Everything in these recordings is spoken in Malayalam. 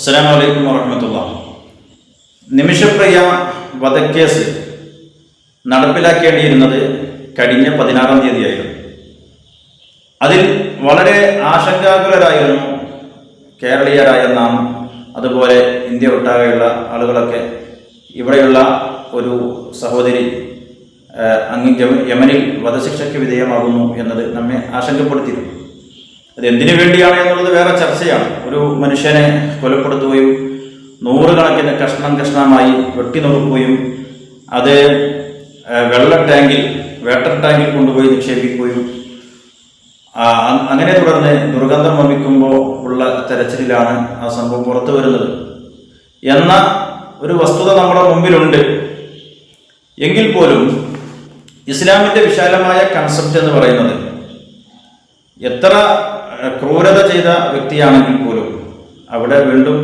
അസ്സാം വലൈക്കും വാഹമത്തുള്ള നിമിഷപ്രിയ വധക്കേസ് നടപ്പിലാക്കേണ്ടിയിരുന്നത് കഴിഞ്ഞ പതിനാറാം തീയതിയായിരുന്നു. അതിൽ വളരെ ആശങ്കാകുലരായിരുന്നു കേരളീയരായ നാം അതുപോലെ ഇന്ത്യ ഒട്ടാകെയുള്ള ആളുകളൊക്കെ. ഇവിടെയുള്ള ഒരു സഹോദരി അങ്ങ് യമനിൽ വധശിക്ഷയ്ക്ക് വിധേയമാകുന്നു എന്നത് നമ്മെ ആശങ്കപ്പെടുത്തിയിരുന്നു. അത് എന്തിനു വേണ്ടിയാണ് എന്നുള്ളത് വേറെ ചർച്ചയാണ്. ഒരു മനുഷ്യനെ കൊലപ്പെടുത്തുകയും നൂറുകണക്കിന് കഷ്ണം കഷ്ണമായി വെട്ടിനുറുക്കുകയും അത് വെള്ള ടാങ്കിൽ വേട്ടർ ടാങ്കിൽ കൊണ്ടുപോയി നിക്ഷേപിക്കുകയും അങ്ങനെ തുടർന്ന് ദുർഗന്ധം വമിക്കുമ്പോൾ ഉള്ള തെരച്ചിലാണ് ആ സംഭവം പുറത്തു വരുന്നത്. എന്ന ഒരു വസ്തുത നമ്മുടെ മുമ്പിലുണ്ട്. എങ്കിൽ പോലും ഇസ്ലാമിന്റെ വിശാലമായ കൺസെപ്റ്റ് എന്ന് പറയുന്നത് എത്ര ക്രൂരത ചെയ്ത വ്യക്തിയാണെങ്കിൽ പോലും അവിടെ വീണ്ടും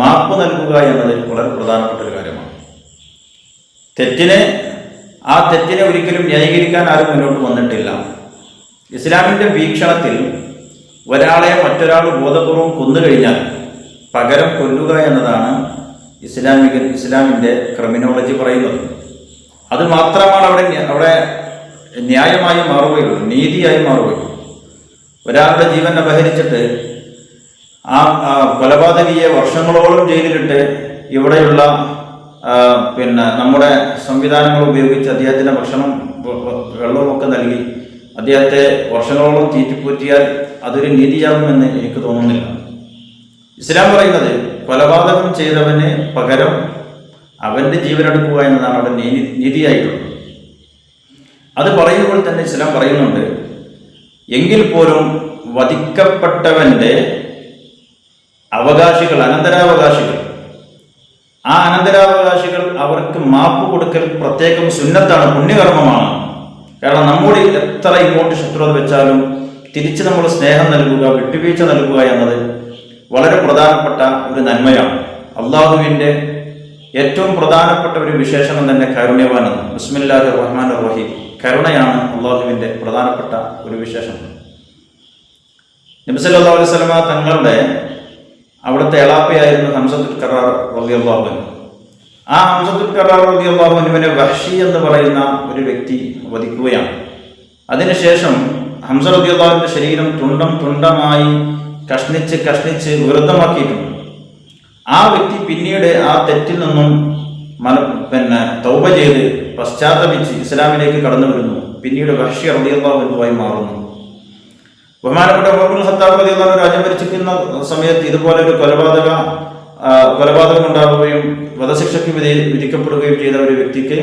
മാപ്പ് നൽകുക എന്നത് വളരെ പ്രധാനപ്പെട്ട ഒരു കാര്യമാണ്. തെറ്റിനെ ആ തെറ്റിനെ ഒരിക്കലും ന്യായീകരിക്കാൻ ആരും മുന്നോട്ട് വന്നിട്ടില്ല. ഇസ്ലാമിന്റെ വീക്ഷണത്തിൽ ഒരാളെ മറ്റൊരാൾ ബോധപൂർവം കൊന്നുകഴിഞ്ഞാൽ പകരം കൊല്ലുക എന്നതാണ് ഇസ്ലാമിക ഇസ്ലാമിന്റെ ക്രിമിനോളജി പറയുന്നത്. അത് മാത്രമാണ് അവിടെ അവിടെ ന്യായമായി മാറുകയുള്ളൂ നീതിയായി മാറുകയുള്ളൂ. ഒരാളുടെ ജീവൻ അപഹരിച്ചിട്ട് ആ കൊലപാതകിയെ വർഷങ്ങളോളം ജയിലിലിട്ട് ഇവിടെയുള്ള പിന്നെ നമ്മുടെ സംവിധാനങ്ങൾ ഉപയോഗിച്ച് അദ്ദേഹത്തിന് ഭക്ഷണം വെള്ളവുമൊക്കെ നൽകി അദ്ദേഹത്തെ വർഷങ്ങളോളം തീറ്റിപ്പൂറ്റിയാൽ അതൊരു നീതിയാകുമെന്ന് എനിക്ക് തോന്നുന്നില്ല. ഇസ്ലാം പറയുന്നത് കൊലപാതകം ചെയ്തവന് പകരം അവന്റെ ജീവനെടുക്കുക എന്നതാണ് അവിടെ നീതി നീതിയായിട്ടുള്ളത്. അത് പറയുമ്പോൾ തന്നെ ഇസ്ലാം പറയുന്നുണ്ട് എങ്കിൽ പോലും വധിക്കപ്പെട്ടവന്റെ അവകാശികൾ അനന്തരാവകാശികൾ. ആ അനന്തരാവകാശികൾ അവർക്ക് മാപ്പ് കൊടുക്കൽ പ്രത്യേകം സുന്നത്താണ് പുണ്യകർമ്മമാണ്. കാരണം നമ്മോട് എത്ര ഇങ്ങോട്ട് ശത്രുത വെച്ചാലും തിരിച്ച് നമ്മൾ സ്നേഹം നൽകുക വിട്ടുവീഴ്ച നൽകുക എന്നത് വളരെ പ്രധാനപ്പെട്ട ഒരു നന്മയാണ്. അള്ളാഹുവിന്റെ ഏറ്റവും പ്രധാനപ്പെട്ട ഒരു വിശേഷണം തന്നെ കാരുണ്യവാനാണ്. ബിസ്മില്ലാഹി റഹ്മാൻ റഹീം. കരുണയാണ് അള്ളാഹുവിന്റെ പ്രധാനപ്പെട്ട ഒരു വിശേഷം വിശേഷണം അള്ളാഹു അലൈഹി സ്വലമ തങ്ങളുടെ അവിടുത്തെ എളാപ്പയായിരുന്നു ഹംസത്തുൽ കറാർ റളിയല്ലാഹു ആ ഹംസത്തുൽ കറാർ അൻഹുവിനെ വഹ്ഷി എന്ന് പറയുന്ന ഒരു വ്യക്തി വധിക്കുകയാണ്. അതിനുശേഷം ഹംസ റബിയുള്ളാഹുവിന്റെ ശരീരം തുണ്ടം തുണ്ടമായി കഷ്ണിച്ച് കഷ്ണിച്ച് വൃദ്ധമാക്കിയിട്ടുണ്ട് ആ വ്യക്തി പിന്നീട് ആ തെറ്റിൽ നിന്നും മന പിന്നെ തൗപ ചെയ്ത് പശ്ചാത്തപിച്ച് ഇസ്ലാമിലേക്ക് കടന്നു വരുന്നു. പിന്നീട് ഭക്ഷ്യ അൻഹുവായി മാറുന്നു. ബഹുമാനപ്പെട്ട ഉമറുൽ ഹത്താബ് അൻഹു രാജ്യം ഭരിച്ചിരിക്കുന്ന സമയത്ത് ഇതുപോലെ ഒരു കൊലപാതക കൊലപാതകം ഉണ്ടാവുകയും വധശിക്ഷയ്ക്ക് വിധി വിധിക്കപ്പെടുകയും ചെയ്ത ഒരു വ്യക്തിക്ക്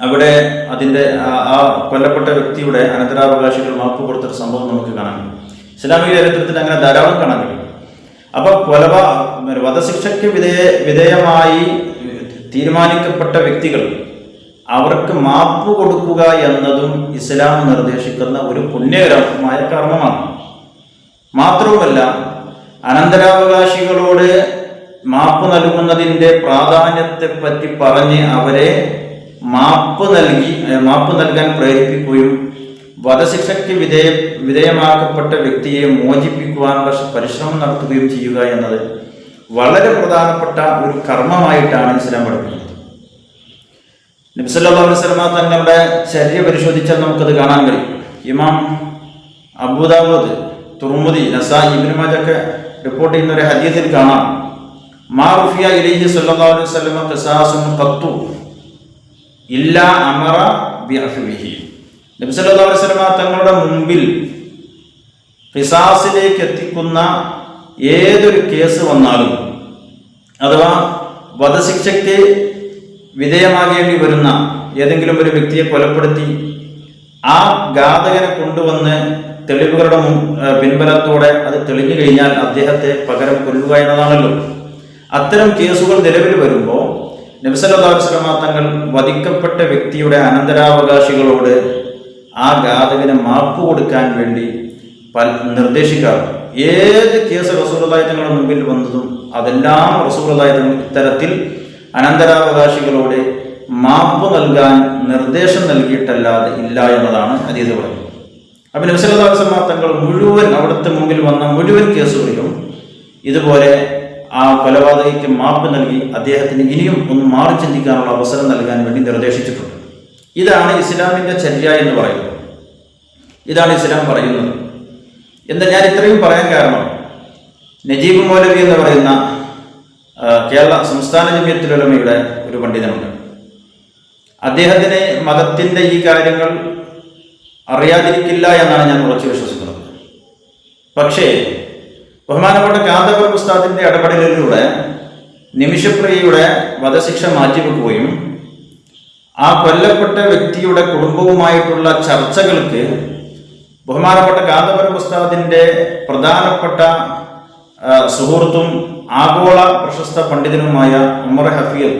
അവിടെ അതിന്റെ ആ കൊല്ലപ്പെട്ട വ്യക്തിയുടെ അനന്തരാവകാശികൾ മാപ്പ് കൊടുത്തൊരു സംഭവം നമുക്ക് കാണാൻ കഴിയും. ഇസ്ലാമിക ചരിത്രത്തിൽ അങ്ങനെ ധാരാളം കാണാൻ കഴിയും. അപ്പോൾ കൊലപാ വധശിക്ഷയ്ക്ക് വിധേയ വിധേയമായി തീരുമാനിക്കപ്പെട്ട വ്യക്തികൾ അവർക്ക് മാപ്പ് കൊടുക്കുക എന്നതും ഇസ്ലാം നിർദ്ദേശിക്കുന്ന ഒരു പുണ്യകരമായ കർമ്മമാണ്. മാത്രവുമല്ല അനന്തരാവകാശികളോട് മാപ്പ് നൽകുന്നതിന്റെ പ്രാധാന്യത്തെപ്പറ്റി പറഞ്ഞ് അവരെ മാപ്പ് നൽകി മാപ്പ് നൽകാൻ പ്രേരിപ്പിക്കുകയും വധശിക്ഷയ്ക്ക് വിധേയ വിധേയമാക്കപ്പെട്ട വ്യക്തിയെ മോചിപ്പിക്കുവാനുള്ള പരിശ്രമം നടത്തുകയും ചെയ്യുക എന്നത് വളരെ പ്രധാനപ്പെട്ട ഒരു കർമ്മമായിട്ടാണ് ഇസ്ലാം പഠിപ്പിക്കുന്നത്. നബ്സല്ലാ സ്വലമ തങ്ങളുടെ ശരീരം പരിശോധിച്ചാൽ നമുക്കത് കാണാൻ കഴിയും. ഇമാം അബൂദാബൂദ് തുർമുദി നസാ ഇബിനുമാജൊക്കെ റിപ്പോർട്ട് ചെയ്യുന്ന ഒരു ഹദീസിൽ കാണാം. മാറുഫിയ ഇലൈഹി സല്ലല്ലാഹു അലൈഹി വസല്ലമ ഖിസാസുൻ ഖത്തു ഇല്ല അമറ ബിഅഫ്വിഹി. നബി സല്ലല്ലാഹു അലൈഹി വസല്ലമ തങ്ങളുടെ മുമ്പിൽ ഫിസാസിലേക്ക് എത്തിക്കുന്ന ഏതൊരു കേസ് വന്നാലും അഥവാ വധശിക്ഷയ്ക്ക് വിധേയമാകേണ്ടി വരുന്ന ഏതെങ്കിലും ഒരു വ്യക്തിയെ കൊലപ്പെടുത്തി ആ ഘാതകനെ കൊണ്ടുവന്ന് തെളിവുകളുടെ മുൻ പിൻബലത്തോടെ അത് തെളിഞ്ഞു കഴിഞ്ഞാൽ അദ്ദേഹത്തെ പകരം കൊല്ലുക എന്നതാണല്ലോ. അത്തരം കേസുകൾ നിലവിൽ വരുമ്പോൾ നബ്സല്ലാസ്ലമ തങ്ങൾ വധിക്കപ്പെട്ട വ്യക്തിയുടെ അനന്തരാവകാശികളോട് ആ ഘാതകന് മാപ്പ് കൊടുക്കാൻ വേണ്ടി പല നിർദ്ദേശിക്കാറുണ്ട് ഏത് കേസ് റസൂറുള്ളായി തങ്ങളുടെ മുമ്പിൽ വന്നതും അതെല്ലാം റസൂറുള്ളായി തങ്ങൾ ഇത്തരത്തിൽ അനന്തരാവകാശികളോട് മാപ്പ് നൽകാൻ നിർദ്ദേശം നൽകിയിട്ടല്ലാതെ ഇല്ല എന്നതാണ് അതീത് പറയുന്നത് അപ്പൊ നബ്സല്ലാസ്ലമ തങ്ങൾ മുഴുവൻ അവിടുത്തെ മുമ്പിൽ വന്ന മുഴുവൻ കേസുകളിലും ഇതുപോലെ ആ കൊലപാതകയ്ക്ക് മാപ്പ് നൽകി അദ്ദേഹത്തിന് ഇനിയും ഒന്ന് മാറി ചിന്തിക്കാനുള്ള അവസരം നൽകാൻ വേണ്ടി നിർദ്ദേശിച്ചിട്ടുണ്ട്. ഇതാണ് ഇസ്ലാമിന്റെ ചര്യ എന്ന് പറയുന്നത്. ഇതാണ് ഇസ്ലാം പറയുന്നത്. എന്താ ഞാൻ ഇത്രയും പറയാൻ കാരണം നജീബ് മൗലവി എന്ന് പറയുന്ന കേരള സംസ്ഥാന ജമിയത്തുലമയുടെ ഒരു പണ്ഡിതനുണ്ട്. അദ്ദേഹത്തിന് മതത്തിന്റെ ഈ കാര്യങ്ങൾ അറിയാതിരിക്കില്ല എന്നാണ് ഞാൻ ഉറച്ചു വിശ്വസിക്കുന്നത്. പക്ഷേ ബഹുമാനപ്പെട്ട കാന്തപുര ഉസ്താദിന്റെ ഇടപെടലിലൂടെ നിമിഷപ്രിയയുടെ വധശിക്ഷ മാറ്റിവെക്കുകയും ആ കൊല്ലപ്പെട്ട വ്യക്തിയുടെ കുടുംബവുമായിട്ടുള്ള ചർച്ചകൾക്ക് ബഹുമാനപ്പെട്ട കാന്തപുരം ഉസ്താദിന്റെ പ്രധാനപ്പെട്ട സുഹൃത്തും ആഗോള പ്രശസ്ത പണ്ഡിതനുമായ ഉമർ ഹഫീൽ.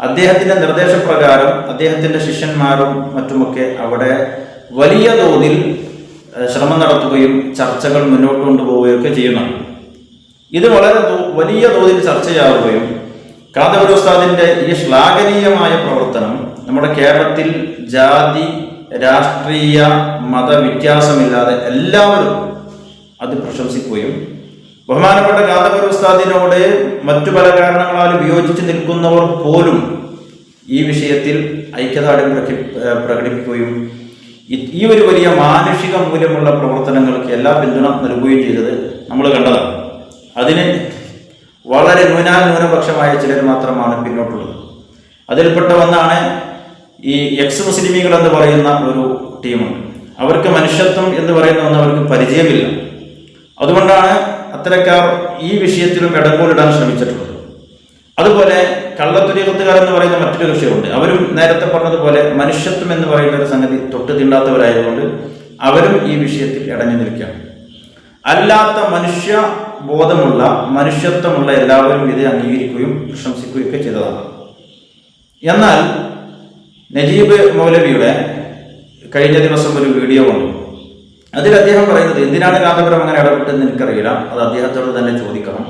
അദ്ദേഹത്തിന്റെ നിർദ്ദേശപ്രകാരം അദ്ദേഹത്തിന്റെ ശിഷ്യന്മാരും മറ്റുമൊക്കെ അവിടെ വലിയ തോതിൽ ശ്രമം നടത്തുകയും ചർച്ചകൾ മുന്നോട്ട് കൊണ്ടുപോവുകയൊക്കെ ചെയ്യുന്നുണ്ട്. ഇത് വളരെ വലിയ തോതിൽ ചർച്ചയാവുകയും കാന്തപുര ഉസ്താദിന്റെ ഈ ശ്ലാഘനീയമായ പ്രവർത്തനം നമ്മുടെ കേരളത്തിൽ ജാതി രാഷ്ട്രീയ മത വ്യത്യാസമില്ലാതെ എല്ലാവരും അത് പ്രശംസിക്കുകയും ബഹുമാനപ്പെട്ട കാന്തപുര ഉസ്താദിനോട് മറ്റു പല കാരണങ്ങളാലും വിയോജിച്ച് നിൽക്കുന്നവർ പോലും ഈ വിഷയത്തിൽ ഐക്യദാർഢ്യം പ്രകടിപ്പിക്കുകയും ഈ ഒരു വലിയ മാനുഷിക മൂല്യമുള്ള പ്രവർത്തനങ്ങൾക്ക് എല്ലാ പിന്തുണ നൽകുകയും ചെയ്തത് നമ്മൾ കണ്ടതാണ്. അതിന് വളരെ ന്യൂനാൽ ന്യൂനപക്ഷമായ ചിലർ മാത്രമാണ് പിന്നോട്ടുള്ളത്. അതിൽപ്പെട്ട ഒന്നാണ് ഈ എക്സ് മുസ്ലിമികൾ എന്ന് പറയുന്ന ഒരു ടീമുണ്ട്. അവർക്ക് മനുഷ്യത്വം എന്ന് പറയുന്ന ഒന്ന് അവർക്ക് പരിചയമില്ല. അതുകൊണ്ടാണ് അത്തരക്കാർ ഈ വിഷയത്തിലും ഇടങ്കോലിടാൻ ശ്രമിച്ചിട്ടുള്ളത് അതുപോലെ കള്ളത്തുരീകത്തുകാർ എന്ന് പറയുന്ന മറ്റൊരു വിഷയമുണ്ട്. അവരും നേരത്തെ പറഞ്ഞതുപോലെ മനുഷ്യത്വം എന്ന് പറയുന്ന ഒരു സംഗതി തൊട്ട് തിണ്ടാത്തവരായതുകൊണ്ട് അവരും ഈ വിഷയത്തിൽ ഇടഞ്ഞു നിൽക്കുകയാണ്. അല്ലാത്ത മനുഷ്യ ബോധമുള്ള മനുഷ്യത്വമുള്ള എല്ലാവരും ഇത് അംഗീകരിക്കുകയും പ്രശംസിക്കുകയും ഒക്കെ ചെയ്തതാണ്. എന്നാൽ നജീബ് മൗലവിയുടെ കഴിഞ്ഞ ദിവസം ഒരു വീഡിയോ വന്നു അതിൽ അദ്ദേഹം പറയുന്നത് എന്തിനാണ് കാന്തപുരം അങ്ങനെ ഇടപെട്ടെന്ന് എനിക്കറിയില്ല. അത് അദ്ദേഹത്തോട് തന്നെ ചോദിക്കണം.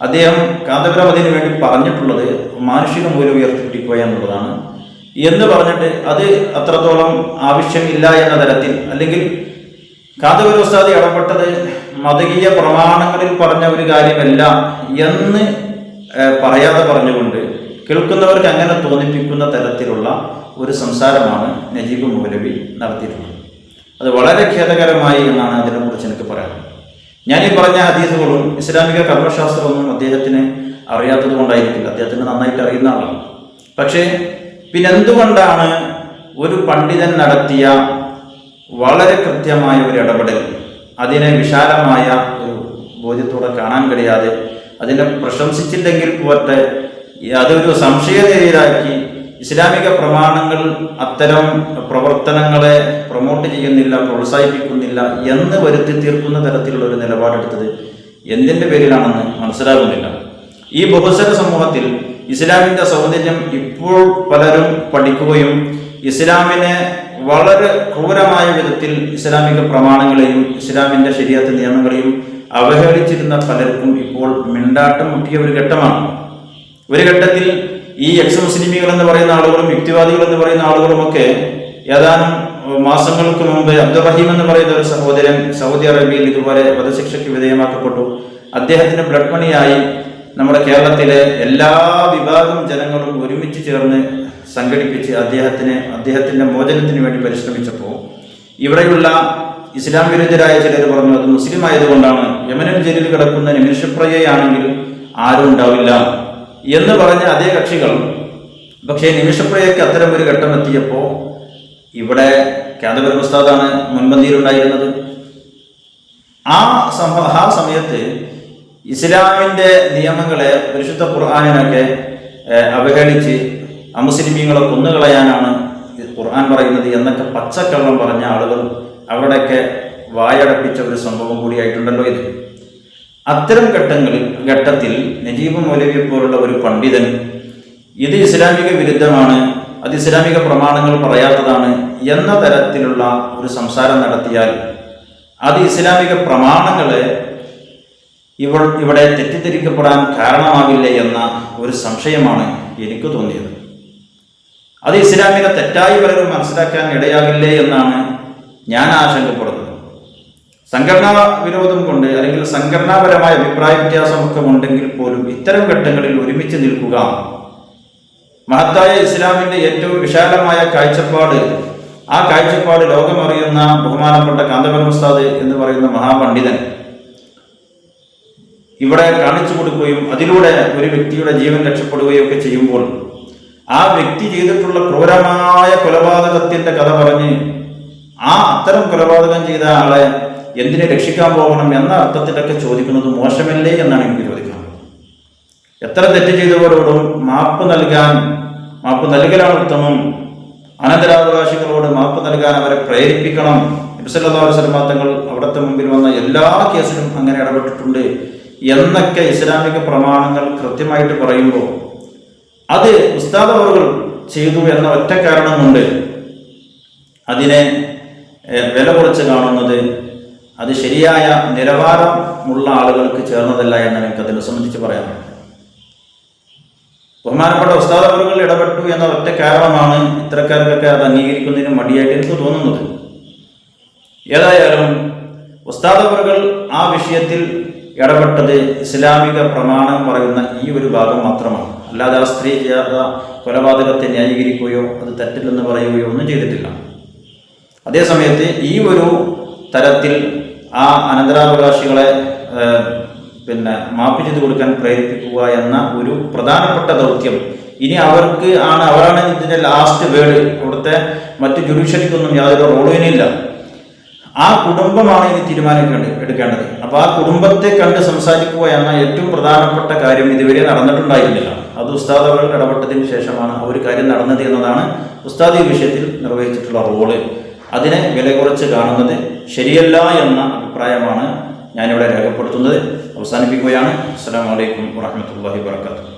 അദ്ദേഹം കാന്തപുരം അതിനു വേണ്ടി പറഞ്ഞിട്ടുള്ളത് മാനുഷിക മൂല്യം ഉയർത്തിപ്പിടിക്കുക എന്നുള്ളതാണ്. എന്ന് പറഞ്ഞിട്ട് അത് അത്രത്തോളം ആവശ്യമില്ല എന്ന തരത്തിൽ അല്ലെങ്കിൽ കാന്തപുരം ഇടപെട്ടത് മതകീയ പ്രമാണങ്ങളിൽ പറഞ്ഞ ഒരു കാര്യമല്ല എന്ന് പറയാതെ പറഞ്ഞുകൊണ്ട് കേൾക്കുന്നവർക്ക് അങ്ങനെ തോന്നിപ്പിക്കുന്ന തരത്തിലുള്ള ഒരു സംസാരമാണ് നജീബ് മൗലവി നടത്തിയിട്ടുള്ളത്. അത് വളരെ ഖേദകരമായി എന്നാണ് അതിനെക്കുറിച്ച് എനിക്ക് പറയാനുള്ളത്. ഞാൻ ഈ പറഞ്ഞ ഹദീസുകളും ഇസ്ലാമിക കർമ്മശാസ്ത്രമൊന്നും അദ്ദേഹത്തിന് അറിയാത്തത് കൊണ്ടായിരിക്കില്ല. അദ്ദേഹത്തിന് നന്നായിട്ട് അറിയുന്ന ആളാണ്. പക്ഷേ പിന്നെ എന്തുകൊണ്ടാണ് ഒരു പണ്ഡിതൻ നടത്തിയ വളരെ കൃത്യമായ ഒരു ഇടപെടൽ അതിനെ വിശാലമായ ഒരു ബോധ്യത്തോടെ കാണാൻ കഴിയാതെ അതിനെ പ്രശംസിച്ചില്ലെങ്കിൽ പോട്ടെ അതൊരു സംശയനിരയിലാക്കി ഇസ്ലാമിക പ്രമാണങ്ങൾ അത്തരം പ്രവർത്തനങ്ങളെ പ്രൊമോട്ട് ചെയ്യുന്നില്ല പ്രോത്സാഹിപ്പിക്കുന്നില്ല എന്ന് വരുത്തി തീർക്കുന്ന തരത്തിലുള്ള ഒരു നിലപാടെടുത്തത് എന്തിന്റെ പേരിലാണെന്ന് മനസ്സിലാകുന്നില്ല. ഈ ബഹുസര സമൂഹത്തിൽ ഇസ്ലാമിന്റെ സൗന്ദര്യം ഇപ്പോൾ പലരും പഠിക്കുകയും ഇസ്ലാമിനെ വളരെ ക്രൂരമായ വിധത്തിൽ ഇസ്ലാമിക പ്രമാണങ്ങളെയും ഇസ്ലാമിന്റെ ശരിയാത്ത നിയമങ്ങളെയും അവഹേളിച്ചിരുന്ന പലർക്കും ഇപ്പോൾ മിണ്ടാട്ടം മുട്ടിയ ഒരു ഘട്ടമാണ്. ഒരു ഘട്ടത്തിൽ ഈ എക്സ് മുസ്ലിമികൾ എന്ന് പറയുന്ന ആളുകളും യുക്തിവാദികൾ എന്ന് പറയുന്ന ആളുകളുമൊക്കെ ഏതാനും മാസങ്ങൾക്ക് മുമ്പ് അബ്ദുറഹീം എന്ന് പറയുന്ന ഒരു സഹോദരൻ സൗദി അറേബ്യയിൽ ഇതുപോലെ വധശിക്ഷയ്ക്ക് വിധേയമാക്കപ്പെട്ടു. അദ്ദേഹത്തിന് ബ്ലഡ് മണിയായി നമ്മുടെ കേരളത്തിലെ എല്ലാ വിഭാഗം ജനങ്ങളും ഒരുമിച്ച് ചേർന്ന് സംഘടിപ്പിച്ച് അദ്ദേഹത്തിന് അദ്ദേഹത്തിന്റെ മോചനത്തിന് വേണ്ടി പരിശ്രമിച്ചപ്പോൾ ഇവിടെയുള്ള ഇസ്ലാം വിരുദ്ധരായ ചിലർ പറഞ്ഞു അത് മുസ്ലിം ആയതുകൊണ്ടാണ് യമനൻ ജയിലിൽ കിടക്കുന്ന നിമിഷപ്രയയാണെങ്കിൽ ആരും ഉണ്ടാവില്ല. എന്ന് പറഞ്ഞ അതേ കക്ഷികൾ പക്ഷേ നിമിഷപ്രയയ്ക്ക് അത്തരം ഒരു ഘട്ടം എത്തിയപ്പോൾ ഇവിടെ കാന്തപുരം ഉസ്താദാണ് മുൻപന്തിയിലുണ്ടായിരുന്നത്. ആ സംഭവ ആ സമയത്ത് ഇസ്ലാമിന്റെ നിയമങ്ങളെ പരിശുദ്ധ ഖുർആാനിനൊക്കെ അവഹേളിച്ച് അമുസ്ലിമീങ്ങളെ കൊന്നുകളയാനാണ് ഖുർആൻ പറയുന്നത് എന്നൊക്കെ പച്ചക്കള്ളം പറഞ്ഞ ആളുകൾ അവിടെയൊക്കെ വായടപ്പിച്ച ഒരു സംഭവം കൂടിയായിട്ടുണ്ടല്ലോ ഇത്. അത്തരം ഘട്ടങ്ങളിൽ ഘട്ടത്തിൽ നജീബ് മൗലവിയെ പോലുള്ള ഒരു പണ്ഡിതൻ ഇത് ഇസ്ലാമിക വിരുദ്ധമാണ് അത് ഇസ്ലാമിക പ്രമാണങ്ങൾ പറയാത്തതാണ് എന്ന തരത്തിലുള്ള ഒരു സംസാരം നടത്തിയാൽ അത് ഇസ്ലാമിക പ്രമാണങ്ങളെ ഇവ ഇവിടെ തെറ്റിദ്ധരിക്കപ്പെടാൻ കാരണമാവില്ല എന്ന ഒരു സംശയമാണ് എനിക്ക് തോന്നിയത്. അത് ഇസ്ലാമിക തെറ്റായി പലരും മനസ്സിലാക്കാൻ ഇടയാകില്ലേ എന്നാണ് ഞാൻ ആശങ്കപ്പെടുന്നത്. സംഘടനാ വിരോധം കൊണ്ട് അല്ലെങ്കിൽ സംഘടനാപരമായ അഭിപ്രായ വ്യത്യാസമൊക്കെ ഉണ്ടെങ്കിൽ പോലും ഇത്തരം ഘട്ടങ്ങളിൽ ഒരുമിച്ച് നിൽക്കുക. മഹത്തായ ഇസ്ലാമിന്റെ ഏറ്റവും വിശാലമായ കാഴ്ചപ്പാട് ആ കാഴ്ചപ്പാട് ലോകമറിയുന്ന ബഹുമാനപ്പെട്ട കാന്തപരമസ്താദ് എന്ന് പറയുന്ന മഹാപണ്ഡിതൻ. ഇവിടെ കാണിച്ചു കൊടുക്കുകയും അതിലൂടെ ഒരു വ്യക്തിയുടെ ജീവൻ രക്ഷപ്പെടുകയും ഒക്കെ ചെയ്യുമ്പോൾ ആ വ്യക്തി ചെയ്തിട്ടുള്ള ക്രൂരമായ കൊലപാതകത്തിന്റെ കഥ പറഞ്ഞ് ആ അത്തരം കൊലപാതകം ചെയ്ത ആളെ എന്തിനെ രക്ഷിക്കാൻ പോകണം എന്ന അർത്ഥത്തിലൊക്കെ ചോദിക്കുന്നത് മോശമല്ലേ എന്നാണ് എനിക്ക് ചോദിക്കുന്നത്. എത്ര തെറ്റ് ചെയ്തവരോടും മാപ്പ് നൽകാൻ മാപ്പ് നൽകലാണ് ഉത്തമം. അനന്തരാവകാശികളോട് മാപ്പ് നൽകാൻ അവരെ പ്രേരിപ്പിക്കണം. നബിസല്ലാ തങ്ങൾ അവിടുത്തെ മുമ്പിൽ വന്ന എല്ലാ കേസിലും അങ്ങനെ ഇടപെട്ടിട്ടുണ്ട് എന്നൊക്കെ ഇസ്ലാമിക പ്രമാണങ്ങൾ കൃത്യമായിട്ട് പറയുമ്പോൾ അത് ഉസ്താദ് അവറുകൾ ചെയ്തു എന്ന ഒറ്റ കാരണം കൊണ്ട് അതിനെ വില കുറച്ച് കാണുന്നത് അത് ശരിയായ നിലവാരമുള്ള ആളുകൾക്ക് ചേർന്നതല്ല എന്ന് എനിക്ക് അതിനെ സംബന്ധിച്ച് പറയാം ബഹുമാനപ്പെട്ട ഉസ്താദ് അവറുകൾ ഇടപെട്ടു എന്ന ഒറ്റ കാരണമാണ് ഇത്തരക്കാർക്കൊക്കെ അത് അംഗീകരിക്കുന്നതിന് മടിയായിട്ട് എനിക്ക് തോന്നുന്നത്. ഏതായാലും ഉസ്താദ് അവറുകൾ ആ വിഷയത്തിൽ ഇടപെട്ടത് ഇസ്ലാമിക പ്രമാണം പറയുന്ന ഈ ഒരു ഭാഗം മാത്രമാണ്. അല്ലാതെ ആ സ്ത്രീ ചേർത്ത കൊലപാതകത്തെ ന്യായീകരിക്കുകയോ അത് തെറ്റില്ലെന്ന് പറയുകയോ ഒന്നും ചെയ്തിട്ടില്ല. അതേസമയത്ത് ഈ ഒരു തരത്തിൽ ആ അനന്തരാവകാശികളെ പിന്നെ മാപ്പ് ചെയ്ത് കൊടുക്കാൻ പ്രേരിപ്പിക്കുക എന്ന ഒരു പ്രധാനപ്പെട്ട ദൗത്യം. ഇനി അവർക്ക് ആണ് അവരാണ് ഇതിന്റെ ലാസ്റ്റ് വേർഡ് അവിടുത്തെ മറ്റു ജുഡീഷ്യറിക്കൊന്നും യാതൊരു റോളുവിനില്ല ആ കുടുംബമാണ് ഇനി തീരുമാനിക്കേണ്ടത് എടുക്കേണ്ടത്. അപ്പോൾ ആ കുടുംബത്തെ കണ്ട് സംസാരിക്കുക എന്ന ഏറ്റവും പ്രധാനപ്പെട്ട കാര്യം ഇതുവരെ നടന്നിട്ടുണ്ടായിരുന്നില്ല. അത് ഉസ്താദ് അവർ ഇടപെട്ടതിന് ശേഷമാണ് ആ ഒരു കാര്യം നടന്നത് എന്നതാണ് ഉസ്താദ് ഈ വിഷയത്തിൽ നിർവഹിച്ചിട്ടുള്ള റോൾ. അതിനെ വില കുറച്ച് കാണുന്നത് ശരിയല്ല എന്ന അഭിപ്രായമാണ് ഞാനിവിടെ രേഖപ്പെടുത്തുന്നത്. അവസാനിപ്പിക്കുകയാണ്. അസ്സാം വലൈക്കും വാഹമത്തല്ലാഹി വാത്തു